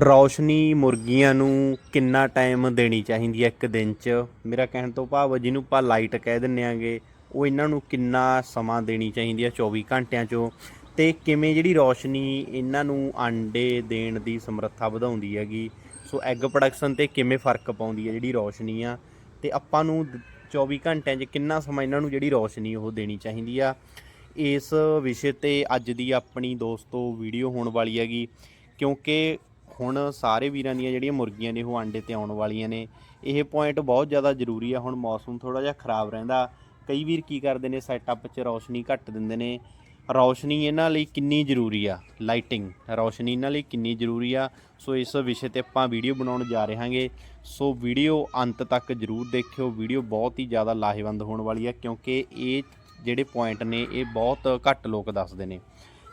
ਰੌਸ਼ਨੀ ਮੁਰਗੀਆਂ ਨੂੰ ਕਿੰਨਾ ਟਾਈਮ ਦੇਣੀ ਚਾਹੀਦੀ ਹੈ ਇੱਕ ਦਿਨ 'ਚ? ਮੇਰਾ ਕਹਿਣ ਤੋਂ ਭਾਵ ਜਿਹਨੂੰ ਆਪਾਂ ਲਾਈਟ ਕਹਿ ਦਿੰਨੇ ਆਂਗੇ, ਉਹ ਇਹਨਾਂ ਨੂੰ ਕਿੰਨਾ ਸਮਾਂ ਦੇਣੀ ਚਾਹੀਦੀ ਹੈ 24 ਘੰਟਿਆਂ 'ਚੋਂ? ਤੇ ਕਿਵੇਂ ਜਿਹੜੀ ਰੌਸ਼ਨੀ ਇਹਨਾਂ ਨੂੰ ਆਂਡੇ ਦੇਣ ਦੀ ਸਮਰੱਥਾ ਵਧਾਉਂਦੀ ਹੈਗੀ? ਸੋ ਐਗ ਪ੍ਰੋਡਕਸ਼ਨ ਤੇ ਕਿਵੇਂ ਫ਼ਰਕ ਪਾਉਂਦੀ ਹੈ ਜਿਹੜੀ ਰੌਸ਼ਨੀ ਆ? ਤੇ ਆਪਾਂ ਨੂੰ ਦ- 24 ਘੰਟਿਆਂ 'ਚ ਕਿੰਨਾ ਸਮਾਂ ਇਹਨਾਂ ਨੂੰ ਜਿਹੜੀ ਰੌਸ਼ਨੀ ਉਹ ਦੇਣੀ ਚਾਹੀਦੀ ਆ? ਇਸ ਵਿਸ਼ੇ ਤੇ ਅੱਜ ਦੀ ਆਪਣੀ ਦੋਸਤੋ ਵੀਡੀਓ ਹੋਣ ਵਾਲੀ ਹੈਗੀ, ਕਿਉਂਕਿ ਹੁਣ ਸਾਰੇ ਵੀਰਾਂ ਦੀਆਂ ਜਿਹੜੀਆਂ ਮੁਰਗੀਆਂ ਨੇ ਉਹ ਆਂਡੇ ਤੇ ਆਉਣ ਵਾਲੀਆਂ ਨੇ, ਇਹ ਪੁਆਇੰਟ ਬਹੁਤ ਜ਼ਿਆਦਾ ਜ਼ਰੂਰੀ ਆ, ਹੁਣ ਮੌਸਮ ਥੋੜਾ ਜਿਹਾ ਖਰਾਬ ਰਹਿੰਦਾ, ਕਈ ਵੀਰ ਕੀ ਕਰਦੇ ਨੇ ਸੈਟਅਪ 'ਚ ਰੌਸ਼ਨੀ ਘੱਟ ਦਿੰਦੇ ਨੇ, ਰੌਸ਼ਨੀ ਇਹਨਾਂ ਲਈ ਕਿੰਨੀ ਜ਼ਰੂਰੀ ਆ ਲਾਈਟਿੰਗ ਰੌਸ਼ਨੀ ਇਹਨਾਂ ਲਈ ਕਿੰਨੀ ਜ਼ਰੂਰੀ ਆ, ਸੋ ਇਸ ਵਿਸ਼ੇ ਤੇ ਆਪਾਂ ਵੀਡੀਓ ਬਣਾਉਣ ਜਾ ਰਹੇ ਹਾਂਗੇ ਸੋ ਵੀਡੀਓ ਅੰਤ ਤੱਕ ਜ਼ਰੂਰ ਦੇਖਿਓ ਵੀਡੀਓ ਬਹੁਤ ਹੀ ਜ਼ਿਆਦਾ ਲਾਹੇਵੰਦ ਹੋਣ ਵਾਲੀ ਆ, ਕਿਉਂਕਿ ਇਹ ਜਿਹੜੇ ਪੁਆਇੰਟ ਨੇ, ਇਹ ਬਹੁਤ ਘੱਟ ਲੋਕ ਦੱਸਦੇ ਨੇ।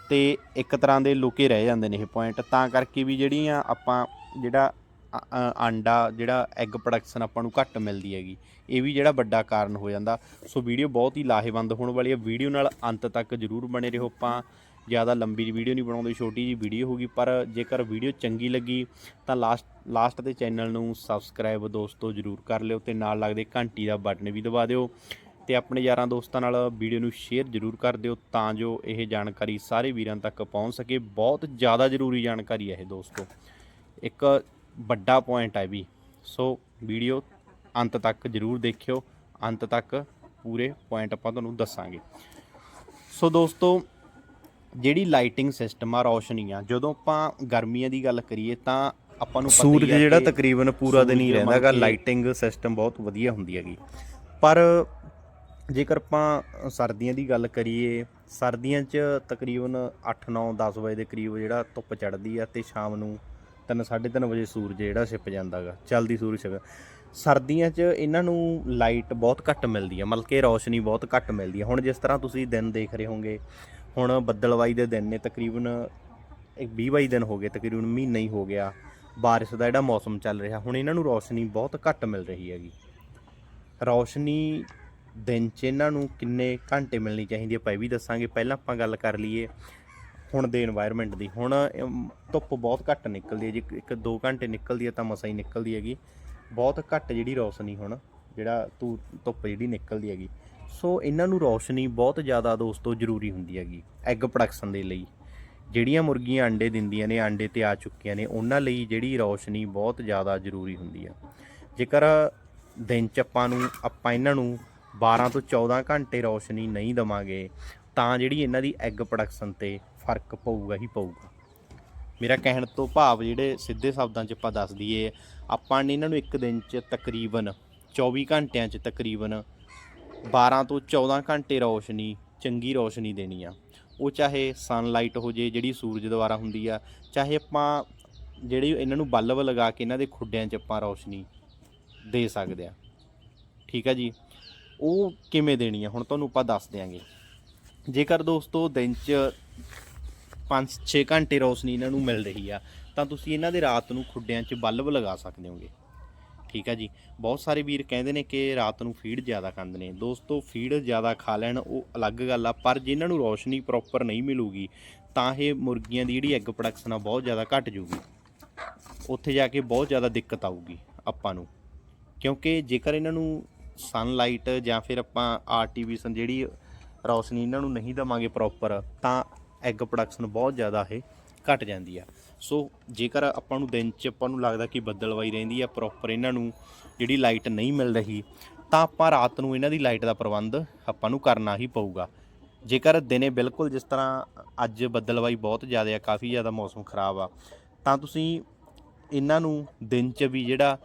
ਤੇ ਇੱਕ ਤਰ੍ਹਾਂ ਦੇ ਲੁਕੇ ਰਹਿ ਜਾਂਦੇ ਨੇ ਇਹ ਪੁਆਇੰਟ ਤਾਂ ਕਰਕੇ ਵੀ ਜਿਹੜੀਆਂ ਆਪਾਂ ਜਿਹੜਾ, ਅ- ਆਂਡਾ, ਜਿਹੜਾ ਐਗ ਪ੍ਰੋਡਕਸ਼ਨ ਆਪਾਂ ਨੂੰ ਘੱਟ ਮਿਲਦੀ ਹੈਗੀ, ਇਹ ਵੀ ਜਿਹੜਾ ਵੱਡਾ ਕਾਰਨ ਹੋ ਜਾਂਦਾ। ਸੋ ਵੀਡੀਓ ਬਹੁਤ ਹੀ ਲਾਹੇਵੰਦ ਹੋਣ ਵਾਲੀ ਹੈ। ਵੀਡੀਓ ਨਾਲ ਅੰਤ ਤੱਕ ਜਰੂਰ ਬਣੇ ਰਹੋ ਆਪਾਂ। ਜ਼ਿਆਦਾ ਲੰਬੀ ਵੀਡੀਓ ਨਹੀਂ ਬਣਾਉਂਦੇ, ਛੋਟੀ ਜੀ ਵੀਡੀਓ ਹੋਗੀ ਪਰ ਜੇਕਰ ਵੀਡੀਓ ਚੰਗੀ ਲੱਗੀ, ਤਾਂ ਲਾਸਟ ਲਾਸਟ ਦੇ ਚੈਨਲ ਨੂੰ ਸਬਸਕ੍ਰਾਈਬ ਦੋਸਤੋ ਜਰੂਰ ਕਰ ਲਿਓ ਤੇ ਨਾਲ ਲੱਗਦੇ ਘੰਟੀ ਦਾ ਬਟਨ ਵੀ ਦਬਾ ਦਿਓ। ਤੇ ਆਪਣੇ ਯਾਰਾਂ ਦੋਸਤਾਂ ਨਾਲ ਵੀਡੀਓ ਨੂੰ ਸ਼ੇਅਰ ਜ਼ਰੂਰ ਕਰ ਦਿਓ ਤਾਂ ਜੋ ਇਹ ਜਾਣਕਾਰੀ ਸਾਰੇ ਵੀਰਾਂ ਤੱਕ ਪਹੁੰਚ ਸਕੇ। ਬਹੁਤ ਜ਼ਿਆਦਾ ਜ਼ਰੂਰੀ ਜਾਣਕਾਰੀ ਹੈ ਇਹ ਦੋਸਤੋ। ਇੱਕ ਵੱਡਾ ਪੁਆਇੰਟ ਹੈ ਵੀ। ਸੋ ਵੀਡੀਓ ਅੰਤ ਤੱਕ ਜ਼ਰੂਰ ਦੇਖਿਓ। ਅੰਤ ਤੱਕ ਪੂਰੇ ਪੁਆਇੰਟ ਆਪਾਂ ਤੁਹਾਨੂੰ ਦੱਸਾਂਗੇ। ਸੋ ਦੋਸਤੋ ਜਿਹੜੀ ਲਾਈਟਿੰਗ ਸਿਸਟਮ ਆ ਰੌਸ਼ਨੀ ਆ ਜਦੋਂ ਆਪਾਂ ਗਰਮੀਆਂ ਦੀ ਗੱਲ ਕਰੀਏ ਤਾਂ ਆਪਾਂ ਨੂੰ ਪਤਾ ਹੀ ਸੂਰਜ ਜਿਹੜਾ ਤਕਰੀਬਨ ਪੂਰਾ ਦਿਨ ਹੀ ਰਹਿੰਦਾ ਹੈਗਾ। ਲਾਈਟਿੰਗ ਸਿਸਟਮ ਬਹੁਤ ਵਧੀਆ ਹੁੰਦੀ ਹੈਗੀ। ਪਰ ਜੇਕਰ ਆਪਾਂ ਸਰਦੀਆਂ ਦੀ ਗੱਲ ਕਰੀਏ, ਸਰਦੀਆਂ 'ਚ ਤਕਰੀਬਨ 8 9 10 ਵਜੇ ਦੇ ਕਰੀਬ ਜਿਹੜਾ ਧੁੱਪ ਚੜ੍ਹਦੀ ਆ ਤੇ ਸ਼ਾਮ ਨੂੰ 3 3:30 ਵਜੇ ਸੂਰਜ ਜਿਹੜਾ ਛਿਪ ਜਾਂਦਾਗਾ ਚਲਦੀ ਸੂਰਜ ਛਿਪ ਸਰਦੀਆਂ 'ਚ ਇਹਨਾਂ ਨੂੰ ਲਾਈਟ ਬਹੁਤ ਘੱਟ ਮਿਲਦੀ ਆ, ਮਤਲਬ ਕਿ ਰੌਸ਼ਨੀ ਬਹੁਤ ਘੱਟ ਮਿਲਦੀ ਆ। ਹੁਣ ਜਿਸ ਤਰ੍ਹਾਂ ਤੁਸੀਂ ਦਿਨ ਦੇਖ ਰਹੇ ਹੋਗੇ, ਹੁਣ ਬੱਦਲਵਾਈ ਦੇ ਦਿਨ ਨੇ ਤਕਰੀਬਨ ਇੱਕ 20 22 ਦਿਨ ਹੋ ਗਏ, ਤਕਰੀਬਨ ਮਹੀਨਾ ਹੀ ਹੋ ਗਿਆ, ਬਾਰਿਸ਼ ਦਾ ਜਿਹੜਾ ਮੌਸਮ ਚੱਲ ਰਿਹਾ, ਹੁਣ ਇਹਨਾਂ ਨੂੰ ਰੌਸ਼ਨੀ ਬਹੁਤ ਘੱਟ ਮਿਲ ਰਹੀ ਹੈਗੀ। ਰੌਸ਼ਨੀ ਦਿਨ 'ਚ ਇਹਨਾਂ ਨੂੰ ਕਿੰਨੇ ਘੰਟੇ ਮਿਲਣੀ ਚਾਹੀਦੀ ਹੈ ਆਪਾਂ ਇਹ ਵੀ ਦੱਸਾਂਗੇ, ਪਹਿਲਾਂ ਆਪਾਂ ਗੱਲ ਕਰ ਲਈਏ ਹੁਣ ਦੇ এনवायरमेंट ਦੀ। ਹੁਣ ਧੁੱਪ ਬਹੁਤ ਘੱਟ ਨਿਕਲਦੀ ਹੈ। ਜੇ ਇੱਕ 2 ਘੰਟੇ ਨਿਕਲਦੀ ਹੈ ਤਾਂ ਮਸਾ ਹੀ ਨਿਕਲਦੀ ਹੈਗੀ। ਬਹੁਤ ਘੱਟ ਜਿਹੜੀ ਰੌਸ਼ਨੀ ਹੁਣ, ਜਿਹੜਾ ਤੂੰ ਧੁੱਪ ਜਿਹੜੀ ਨਿਕਲਦੀ ਹੈਗੀ। ਸੋ ਇਹਨਾਂ ਨੂੰ ਰੌਸ਼ਨੀ ਬਹੁਤ ਜ਼ਿਆਦਾ ਦੋਸਤੋ ਜ਼ਰੂਰੀ ਹੁੰਦੀ ਹੈਗੀ ਐਗ ਪ੍ਰੋਡਕਸ਼ਨ ਦੇ ਲਈ। ਜਿਹੜੀਆਂ ਮੁਰਗੀਆਂ ਅੰਡੇ ਦਿੰਦੀਆਂ ਨੇ, ਅੰਡੇ ਤੇ ਆ ਚੁੱਕੀਆਂ ਨੇ, ਉਹਨਾਂ ਲਈ ਜਿਹੜੀ ਰੌਸ਼ਨੀ ਬਹੁਤ ਜ਼ਿਆਦਾ ਜ਼ਰੂਰੀ ਹੁੰਦੀ ਆ। ਜੇਕਰ ਦਿਨ ਚ ਆਪਾਂ ਨੂੰ ਆਪਾਂ ਇਹਨਾਂ ਨੂੰ 12 ਤੋਂ 14 ਘੰਟੇ ਰੌਸ਼ਨੀ ਨਹੀਂ ਦਵਾਂਗੇ, ਤਾਂ ਜਿਹੜੀ ਇਹਨਾਂ ਦੀ ਐਗ ਪ੍ਰੋਡਕਸ਼ਨ ਤੇ ਫ਼ਰਕ ਪਊਗਾ ਹੀ ਪਊਗਾ। ਮੇਰਾ ਕਹਿਣ ਤੋਂ ਭਾਵ ਜਿਹੜੇ ਸਿੱਧੇ ਸ਼ਬਦਾਂ 'ਚ ਆਪਾਂ ਦੱਸ ਦਈਏ, ਆਪਾਂ ਨੇ ਇਹਨਾਂ ਨੂੰ ਇੱਕ ਦਿਨ 'ਚ ਤਕਰੀਬਨ 24 ਘੰਟਿਆਂ 'ਚ ਤਕਰੀਬਨ 12 ਤੋਂ 14 ਘੰਟੇ ਰੌਸ਼ਨੀ, ਚੰਗੀ ਰੌਸ਼ਨੀ ਦੇਣੀ ਆ। ਉਹ ਚਾਹੇ ਸਨਲਾਈਟ ਹੋ ਜੇ, ਜਿਹੜੀ ਸੂਰਜ ਦੁਆਰਾ ਹੁੰਦੀ ਆ, ਚਾਹੇ ਆਪਾਂ ਜਿਹੜੀ ਇਹਨਾਂ ਨੂੰ ਬਲਬ ਲਗਾ ਕੇ ਇਹਨਾਂ ਦੇ ਖੁੱਡਿਆਂ 'ਚ ਆਪਾਂ ਰੌਸ਼ਨੀ ਦੇ ਸਕਦੇ ਆ। ਠੀਕ ਆ ਜੀ? ਉਹ ਕਿਵੇਂ ਦੇਣੀ ਆ? ਹੁਣ ਤੁਹਾਨੂੰ ਆਪਾਂ ਦੱਸ ਦਿਆਂਗੇ। ਜੇਕਰ ਦੋਸਤੋ ਦਿਨ 'ਚ 5-6 ਘੰਟੇ ਰੋਸ਼ਨੀ ਇਹਨਾਂ ਨੂੰ ਮਿਲ ਰਹੀ ਆ, ਤਾਂ ਤੁਸੀਂ ਇਹਨਾਂ ਦੇ ਰਾਤ ਨੂੰ ਖੁੱਡਿਆਂ 'ਚ ਬਲਬ ਲਗਾ ਸਕਦੇ ਹੋਗੇ। ਠੀਕ ਆ ਜੀ? ਬਹੁਤ ਸਾਰੇ ਵੀਰ ਕਹਿੰਦੇ ਨੇ ਕਿ ਰਾਤ ਨੂੰ ਫੀਡ ਜ਼ਿਆਦਾ ਖਾਂਦੇ ਨੇ। ਦੋਸਤੋ, ਫੀਡ ਜ਼ਿਆਦਾ ਖਾ ਲੈਣ, ਉਹ ਅਲੱਗ ਗੱਲ ਆ, ਪਰ ਜੇ ਨੂੰ ਰੌਸ਼ਨੀ ਪ੍ਰੋਪਰ ਨਹੀਂ ਮਿਲੂਗੀ, ਤਾਂ ਇਹ ਮੁਰਗੀਆਂ ਦੀ ਜਿਹੜੀ ਐਗ ਪ੍ਰੋਡਕਸ਼ਨ ਆ ਬਹੁਤ ਜ਼ਿਆਦਾ ਘਟ ਜੂਗੀ ਉੱਥੇ ਜਾ ਕੇ ਬਹੁਤ ਜ਼ਿਆਦਾ ਦਿੱਕਤ ਆਊਗੀ ਆਪਾਂ ਨੂੰ। ਕਿਉਂਕਿ ਜੇਕਰ ਇਹਨਾਂ ਨੂੰ ਸਨਲਾਈਟ ਜਾਂ ਫਿਰ ਆਪਾਂ ਆਰਟੀਫੀਸ਼ਨ ਜਿਹੜੀ ਰੌਸ਼ਨੀ ਇਹਨਾਂ ਨੂੰ ਨਹੀਂ ਦਵਾਂਗੇ ਪ੍ਰੋਪਰ ਤਾਂ ਐਗ ਪ੍ਰੋਡਕਸ਼ਨ ਬਹੁਤ ਜ਼ਿਆਦਾ ਇਹ ਘਟ ਜਾਂਦੀ ਆ। ਸੋ ਜੇਕਰ ਆਪਾਂ ਨੂੰ ਦਿਨ 'ਚ ਆਪਾਂ ਨੂੰ ਲੱਗਦਾ ਕਿ ਬੱਦਲਵਾਈ ਰਹਿੰਦੀ ਆ ਪ੍ਰੋਪਰ ਇਹਨਾਂ ਨੂੰ ਜਿਹੜੀ ਲਾਈਟ ਨਹੀਂ ਮਿਲ ਰਹੀ ਤਾਂ ਆਪਾਂ ਰਾਤ ਨੂੰ ਇਹਨਾਂ ਦੀ ਲਾਈਟ ਦਾ ਪ੍ਰਬੰਧ ਆਪਾਂ ਨੂੰ ਕਰਨਾ ਹੀ ਪਊਗਾ। ਜੇਕਰ ਦਿਨੇ ਬਿਲਕੁਲ ਜਿਸ ਤਰ੍ਹਾਂ ਅੱਜ ਬੱਦਲਵਾਈ ਬਹੁਤ ਜ਼ਿਆਦਾ ਆ ਕਾਫੀ ਜ਼ਿਆਦਾ ਮੌਸਮ ਖਰਾਬ ਆ ਤਾਂ ਤੁਸੀਂ ਇਹਨਾਂ ਨੂੰ ਦਿਨ 'ਚ ਵੀ ਜਿਹੜਾ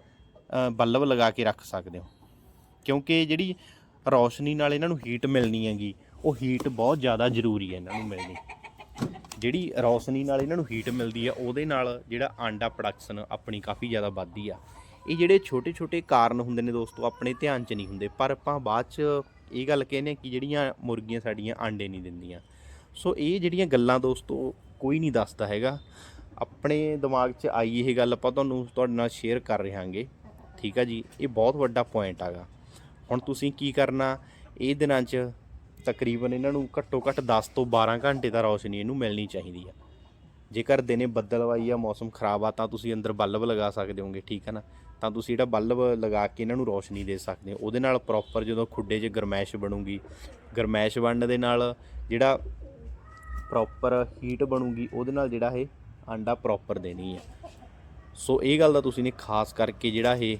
ਅ, ਬੱਲਬ ਲਗਾ ਕੇ ਰੱਖ ਸਕਦੇ ਹੋ। ਕਿਉਂਕਿ ਜਿਹੜੀ ਰੌਸ਼ਨੀ ਨਾਲ ਇਹਨਾਂ ਨੂੰ ਹੀਟ ਮਿਲਣੀ ਹੈਗੀ, ਉਹ ਹੀਟ ਬਹੁਤ ਜ਼ਿਆਦਾ ਜ਼ਰੂਰੀ ਹੈ ਇਹਨਾਂ ਨੂੰ ਮਿਲਣੀ। ਜਿਹੜੀ ਰੌਸ਼ਨੀ ਨਾਲ ਇਹਨਾਂ ਨੂੰ ਹੀਟ ਮਿਲਦੀ ਆ ਉਹਦੇ ਨਾਲ ਜਿਹੜਾ ਆਂਡਾ ਪ੍ਰੋਡਕਸ਼ਨ ਆਪਣੀ ਕਾਫੀ ਜ਼ਿਆਦਾ ਵੱਧਦੀ ਆ। ਇਹ ਜਿਹੜੇ ਛੋਟੇ ਛੋਟੇ ਕਾਰਨ ਹੁੰਦੇ ਨੇ ਦੋਸਤੋ, ਆਪਣੇ ਧਿਆਨ 'ਚ ਨਹੀਂ ਹੁੰਦੇ, ਪਰ ਆਪਾਂ ਬਾਅਦ 'ਚ ਇਹ ਗੱਲ ਕਹਿੰਦੇ ਹਾਂ ਕਿ ਜਿਹੜੀਆਂ ਮੁਰਗੀਆਂ ਸਾਡੀਆਂ ਆਂਡੇ ਨਹੀਂ ਦਿੰਦੀਆਂ। ਸੋ ਇਹ ਜਿਹੜੀਆਂ ਗੱਲਾਂ ਦੋਸਤੋ, ਕੋਈ ਨਹੀਂ ਦੱਸਦਾ ਹੈਗਾ। ਆਪਣੇ ਦਿਮਾਗ 'ਚ ਆਈ ਇਹ ਗੱਲ, ਆਪਾਂ ਤੁਹਾਨੂੰ ਤੁਹਾਡੇ ਨਾਲ ਸ਼ੇਅਰ ਕਰ ਰਹੇ ਹਾਂਗੇ ਠੀਕ ਆ ਜੀ? ਇਹ ਬਹੁਤ ਵੱਡਾ ਪੁਆਇੰਟ ਆਗਾ ਹੁਣ ਤੁਸੀਂ ਕੀ ਕਰਨਾ? ਇਹ ਦਿਨਾਂ 'ਚ ਤਕਰੀਬਨ ਇਹਨਾਂ ਨੂੰ ਘੱਟੋ ਘੱਟ 10 ਤੋਂ 12 ਘੰਟੇ ਦਾ ਰੌਸ਼ਨੀ ਇਹਨੂੰ ਮਿਲਣੀ ਚਾਹੀਦੀ ਆ। ਜੇਕਰ ਦਿਨੇ ਬੱਦਲਵਾਈ ਆ, ਮੌਸਮ ਖਰਾਬ ਆ, ਤਾਂ ਤੁਸੀਂ ਅੰਦਰ ਬਲਬ ਲਗਾ ਸਕਦੇ ਹੋਗੇ, ਠੀਕ ਹੈ ਨਾ? ਤਾਂ ਤੁਸੀਂ ਜਿਹੜਾ ਬਲਬ ਲਗਾ ਕੇ ਇਹਨਾਂ ਨੂੰ ਰੋਸ਼ਨੀ ਦੇ ਸਕਦੇ ਹੋ। ਉਹਦੇ ਨਾਲ ਪ੍ਰੋਪਰ ਜਦੋਂ ਖੁੱਡੇ 'ਚ ਗਰਮੈਸ਼ ਬਣੂਗੀ, ਗਰਮੈਸ਼ ਬਣਨ ਦੇ ਨਾਲ ਜਿਹੜਾ ਪ੍ਰੋਪਰ ਹੀਟ ਬਣੂਗੀ, ਉਹਦੇ ਨਾਲ ਜਿਹੜਾ ਇਹ ਆਂਡਾ ਪ੍ਰੋਪਰ ਦੇਣੀ ਆ। ਸੋ ਇਹ ਗੱਲ ਦਾ ਤੁਸੀਂ ਨੇ ਖਾਸ ਕਰਕੇ ਜਿਹੜਾ ਇਹ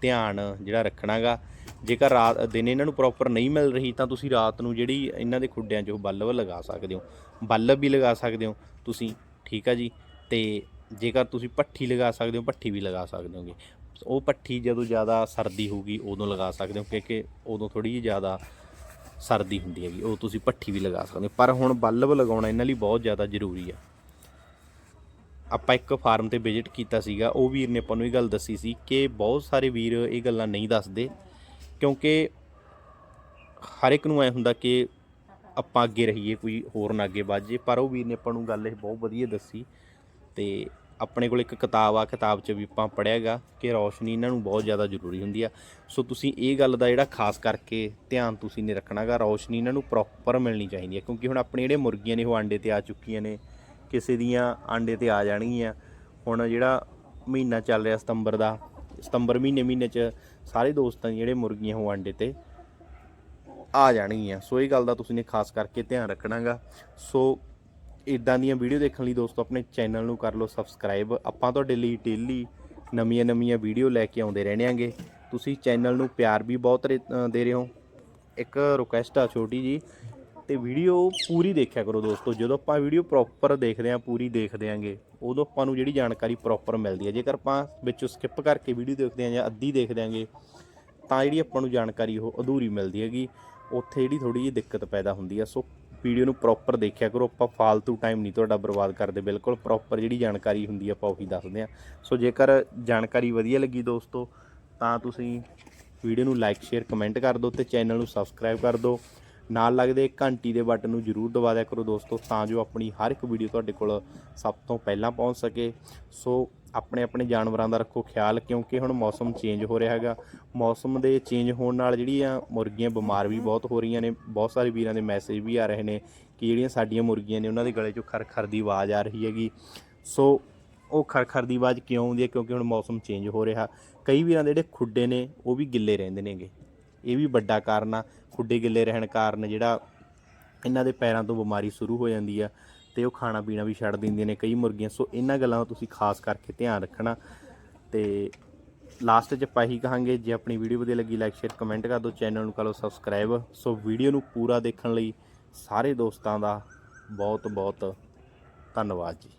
ਧਿਆਨ ਜਿਹੜਾ ਰੱਖਣਾਗਾ। ਜੇਕਰ ਰਾਤ ਦਿਨ ਇਹਨਾਂ ਨੂੰ ਪ੍ਰੋਪਰ ਨਹੀਂ ਮਿਲ ਰਹੀ, ਤਾਂ ਤੁਸੀਂ ਰਾਤ ਨੂੰ ਜਿਹੜੀ ਇਹਨਾਂ ਦੇ ਖੁੱਡਿਆਂ 'ਚ ਉਹ ਬਲਬ ਲਗਾ ਸਕਦੇ ਹੋ। ਬਲਬ ਵੀ ਲਗਾ ਸਕਦੇ ਹੋ ਤੁਸੀਂ, ਠੀਕ ਆ ਜੀ? ਤੇ ਜੇਕਰ ਤੁਸੀਂ ਪੱਠੀ ਲਗਾ ਸਕਦੇ ਹੋ, ਪੱਠੀ ਵੀ ਲਗਾ ਸਕਦੇ ਹੋਗੇ। ਉਹ ਪੱਠੀ ਜਦੋਂ ਜ਼ਿਆਦਾ ਸਰਦੀ ਹੋਊਗੀ, ਉਦੋਂ ਲਗਾ ਸਕਦੇ ਹੋ, ਕਿਉਂਕਿ ਉਦੋਂ ਥੋੜੀ ਜਿਹੀ ਜ਼ਿਆਦਾ ਸਰਦੀ ਹੁੰਦੀ ਹੈਗੀ, ਉਹ ਤੁਸੀਂ ਪੱਠੀ ਵੀ ਲਗਾ ਸਕਦੇ ਹੋ। ਪਰ ਹੁਣ ਬਲਬ ਲਗਾਉਣਾ ਇਹਨਾਂ ਲਈ ਬਹੁਤ ਜ਼ਿਆਦਾ ਜ਼ਰੂਰੀ ਆ। ਆਪਾਂ ਇੱਕ ਫਾਰਮ ਤੇ ਵਿਜ਼ਿਟ ਕੀਤਾ ਸੀਗਾ, ਉਹ ਵੀਰ ਨੇ ਆਪਾਂ ਨੂੰ ਇਹ ਗੱਲ ਦੱਸੀ ਸੀ ਕਿ ਬਹੁਤ ਸਾਰੇ ਵੀਰ ਇਹ ਗੱਲਾਂ ਨਹੀਂ ਦੱਸਦੇ। ਕਿਉਂਕਿ ਹਰ ਇੱਕ ਨੂੰ ਐ ਹੁੰਦਾ ਕਿ ਆਪਾਂ ਅੱਗੇ ਰਹੀਏ, ਕੋਈ ਹੋਰ ਨਾ ਅੱਗੇ ਵੱਧ ਜੇ ਪਰ ਉਹ ਵੀਰ ਨੇ ਆਪਾਂ ਨੂੰ ਗੱਲ ਇਹ ਬਹੁਤ ਵਧੀਆ ਦੱਸੀ ਤੇ ਆਪਣੇ ਕੋਲ ਇੱਕ ਕਿਤਾਬ ਆ, ਕਿਤਾਬ 'ਚ ਵੀ ਆਪਾਂ ਪੜ੍ਹਿਆਗਾ ਕਿ ਰੌਸ਼ਨੀ ਇਹਨਾਂ ਨੂੰ ਬਹੁਤ ਜ਼ਿਆਦਾ ਜ਼ਰੂਰੀ ਹੁੰਦੀ ਆ। ਸੋ ਤੁਸੀਂ ਇਹ ਗੱਲ ਦਾ ਜਿਹੜਾ ਖਾਸ ਕਰਕੇ ਧਿਆਨ ਤੁਸੀਂ ਨੇ ਰੱਖਣਾਗਾ ਰੌਸ਼ਨੀ ਇਹਨਾਂ ਨੂੰ ਪ੍ਰੋਪਰ ਮਿਲਣੀ ਚਾਹੀਦੀ ਹੈ ਕਿਉਂਕਿ ਹੁਣ ਆਪਣੇ ਜਿਹੜੇ ਮੁਰਗੀਆਂ ਨੇ, ਉਹ ਆਂਡੇ ਤੇ ਆ ਚੁੱਕੀਆਂ ਨੇ, ਕਿਸੇ ਦੀਆਂ ਆਂਡੇ ਤੇ ਆ ਜਾਣਗੀਆਂ। ਹੁਣ ਜਿਹੜਾ ਮਹੀਨਾ ਚੱਲ ਰਿਹਾ ਸਤੰਬਰ ਦਾ ਸਤੰਬਰ ਮਹੀਨੇ ਮਹੀਨੇ 'ਚ ਸਾਰੇ ਦੋਸਤਾਂ ਜਿਹੜੇ ਮੁਰਗੀਆਂ ਉਹ ਆਂਡੇ ਤੇ ਆ ਜਾਣਗੀਆਂ। ਸੋ ਇਹ ਗੱਲ ਦਾ ਤੁਸੀਂ ਨੇ ਖਾਸ ਕਰਕੇ ਧਿਆਨ ਰੱਖਣਾਗਾ। ਸੋ ਇਦਾਂ ਦੀਆਂ ਵੀਡੀਓ ਦੇਖਣ ਲਈ ਦੋਸਤੋ ਆਪਣੇ ਚੈਨਲ ਨੂੰ ਕਰ ਲਓ ਸਬਸਕ੍ਰਾਈਬ। ਆਪਾਂ ਤੁਹਾਡੇ ਲਈ ਡੇਲੀ ਨਵੀਆਂ ਨਵੀਆਂ ਵੀਡੀਓ ਲੈ ਕੇ ਆਉਂਦੇ ਰਹਿਣਾਂਗੇ ਤੁਸੀਂ ਚੈਨਲ ਨੂੰ ਪਿਆਰ ਵੀ ਬਹੁਤ ਰੇ- ਦੇ ਰਹੇ ਹੋ। ਇੱਕ ਰਿਕੁਐਸਟ ਆ ਛੋਟੀ ਜੀ ਤੇ ਵੀਡੀਓ ਪੂਰੀ ਦੇਖਿਆ ਕਰੋ ਦੋਸਤੋ। ਜਦੋਂ ਆਪਾਂ ਵੀਡੀਓ ਪ੍ਰੋਪਰ ਦੇਖਦੇ ਆਂ ਪੂਰੀ ਦੇਖਦੇ ਆਂਗੇ ਉਦੋਂ ਆਪਾਂ ਨੂੰ ਜਿਹੜੀ ਜਾਣਕਾਰੀ ਪ੍ਰੋਪਰ ਮਿਲਦੀ ਹੈ। ਜੇਕਰ ਆਪਾਂ ਵਿੱਚੋਂ ਸਕਿਪ ਕਰਕੇ ਵੀਡੀਓ ਦੇਖਦੇ ਆਂ ਜਾਂ ਅੱਧੀ ਦੇਖਦੇ ਆਂਗੇ ਤਾਂ ਜਿਹੜੀ ਆਪਾਂ ਨੂੰ ਜਾਣਕਾਰੀ ਉਹ ਅਧੂਰੀ ਮਿਲਦੀ ਹੈਗੀ। ਉੱਥੇ ਜਿਹੜੀ ਥੋੜੀ ਜਿਹੀ ਦਿੱਕਤ ਪੈਦਾ ਹੁੰਦੀ ਆ। ਸੋ ਵੀਡੀਓ ਨੂੰ ਪ੍ਰੋਪਰ ਦੇਖਿਆ ਕਰੋ। ਆਪਾਂ ਫਾਲਤੂ ਟਾਈਮ ਨਹੀਂ ਤੁਹਾਡਾ ਬਰਬਾਦ ਕਰਦੇ। ਬਿਲਕੁਲ ਪ੍ਰੋਪਰ ਜਿਹੜੀ ਜਾਣਕਾਰੀ ਹੁੰਦੀ ਆ, ਆਪਾਂ ਉਹੀ ਦੱਸਦੇ ਆ ਸੋ ਜੇਕਰ ਜਾਣਕਾਰੀ ਵਧੀਆ ਲੱਗੀ ਦੋਸਤੋ, ਤਾਂ ਤੁਸੀਂ ਵੀਡੀਓ ਨੂੰ ਲਾਈਕ ਸ਼ੇਅਰ ਕਮੈਂਟ ਕਰ ਦਿਓ ਤੇ ਚੈਨਲ ਨੂੰ ਸਬਸਕ੍ਰਾਈਬ ਕਰ ਦਿਓ। ਨਾਲ ਲੱਗਦੇ ਘੰਟੀ ਦੇ ਬਟਨ ਨੂੰ ਜਰੂਰ ਦਬਾ ਦਿਆ ਕਰੋ ਦੋਸਤੋ, ਤਾਂ ਜੋ ਆਪਣੀ ਹਰ ਇੱਕ ਵੀਡੀਓ ਤੁਹਾਡੇ ਕੋਲ ਸਭ ਤੋਂ ਪਹਿਲਾਂ ਪਹੁੰਚ ਸਕੇ। ਸੋ ਆਪਣੇ ਆਪਣੇ ਜਾਨਵਰਾਂ ਦਾ ਰੱਖੋ ਖਿਆਲ, ਕਿਉਂਕਿ ਹੁਣ ਮੌਸਮ ਚੇਂਜ ਹੋ ਰਿਹਾ ਹੈਗਾ। ਮੌਸਮ ਦੇ ਚੇਂਜ ਹੋਣ ਨਾਲ ਜਿਹੜੀਆਂ ਮੁਰਗੀਆਂ, ਬਿਮਾਰ ਵੀ ਬਹੁਤ ਹੋ ਰਹੀਆਂ ਨੇ। ਬਹੁਤ ਸਾਰੇ ਵੀਰਾਂ ਦੇ ਮੈਸੇਜ ਵੀ ਆ ਰਹੇ ਨੇ ਕਿ ਜਿਹੜੀਆਂ ਸਾਡੀਆਂ ਮੁਰਗੀਆਂ ਨੇ, ਉਹਨਾਂ ਦੇ ਗਲੇ 'ਚੋਂ ਖਰ-ਖਰ ਦੀ ਆਵਾਜ਼ ਆ ਰਹੀ ਹੈਗੀ। ਸੋ ਉਹ ਖਰ-ਖਰ ਦੀ ਆਵਾਜ਼ ਕਿਉਂ ਆਉਂਦੀ ਹੈ? ਕਿਉਂਕਿ ਹੁਣ ਮੌਸਮ ਚੇਂਜ ਹੋ ਰਿਹਾ। ਕਈ ਵੀਰਾਂ ਦੇ ਜਿਹੜੇ ਖੁੱਡੇ ਨੇ, ਉਹ ਵੀ ਗਿੱਲੇ ਰਹਿੰਦੇ ਨੇਗੇ। ਇਹ ਵੀ ਵੱਡਾ ਕਾਰਨ ਆ, ਖੁੱਡੇ ਗਿੱਲੇ ਰਹਿਣ ਕਾਰਨ ਜਿਹੜਾ ਇਹਨਾਂ ਦੇ ਪੈਰਾਂ ਤੋਂ ਬਿਮਾਰੀ ਸ਼ੁਰੂ ਹੋ ਜਾਂਦੀ ਆ ਤੇ ਉਹ ਖਾਣਾ ਪੀਣਾ ਵੀ ਛੱਡ ਦਿੰਦੀਆਂ ਨੇ ਕਈ ਮੁਰਗੀਆਂ। ਸੋ ਇਹਨਾਂ ਗੱਲਾਂ ਦਾ ਤੁਸੀਂ ਖਾਸ ਕਰਕੇ ਧਿਆਨ ਰੱਖਣਾ ਤੇ ਲਾਸਟ 'ਚ ਆਪਾਂ ਇਹੀ ਕਹਾਂਗੇ, ਜੇ ਆਪਣੀ ਵੀਡੀਓ ਵਧੀਆ ਲੱਗੀ ਲਾਈਕ ਸ਼ੇਅਰ ਕਮੈਂਟ ਕਰ ਦਿਓ ਚੈਨਲ ਨੂੰ ਕਰ ਲਓ ਸਬਸਕ੍ਰਾਈਬ ਸੋ ਵੀਡੀਓ ਨੂੰ ਪੂਰਾ ਦੇਖਣ ਲਈ ਸਾਰੇ ਦੋਸਤਾਂ ਦਾ ਬਹੁਤ ਬਹੁਤ ਧੰਨਵਾਦ ਜੀ।